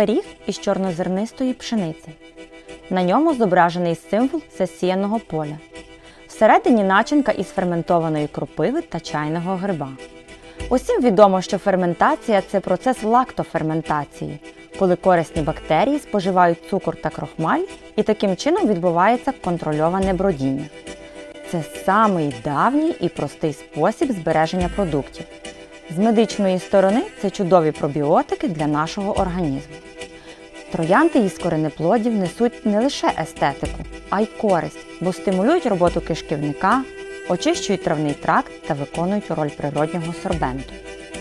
пиріг із чорнозернистої пшениці. На ньому зображений символ засіяного поля. Всередині начинка із ферментованої кропиви та чайного гриба. Усім відомо, що ферментація це процес лактоферментації, коли корисні бактерії споживають цукор та крохмаль, і таким чином відбувається контрольоване бродіння. Це самий давній і простий спосіб збереження продуктів. З медичної сторони це чудові пробіотики для нашого організму. Троянди із коренеплодів несуть не лише естетику, а й користь, бо стимулюють роботу кишківника, очищують травний тракт та виконують роль природнього сорбенту.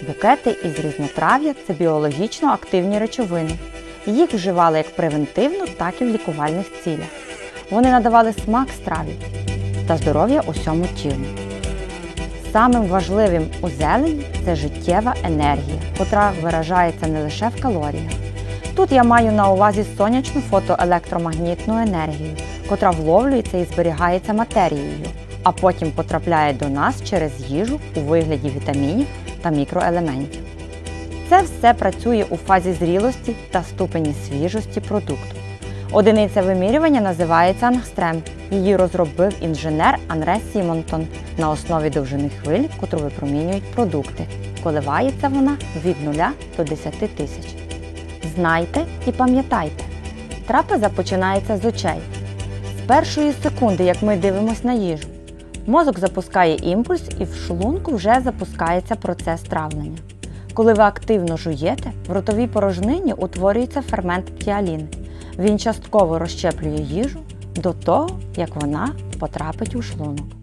Букети із різнотрав'я це біологічно активні речовини. Їх вживали як превентивно, так і в лікувальних цілях. Вони надавали смак страві та здоров'я усьому тілу. Самим важливим у зелені це життєва енергія, котра виражається не лише в калоріях. Тут я маю на увазі сонячну фотоелектромагнітну енергію, котра вловлюється і зберігається матерією, а потім потрапляє до нас через їжу у вигляді вітамінів та мікроелементів. Це все працює у фазі зрілості та ступені свіжості продукту. Одиниця вимірювання називається ангстрем. Її розробив інженер Анре Сімонтон на основі довжини хвиль, котру випромінюють продукти. Коливається вона від 0 до 10 тисяч. Знайте і пам'ятайте, трапеза починається з очей. З першої секунди, як ми дивимося на їжу, мозок запускає імпульс і в шлунку вже запускається процес травлення. Коли ви активно жуєте, в ротовій порожнині утворюється фермент птіалін. Він частково розщеплює їжу до того, як вона потрапить у шлунок.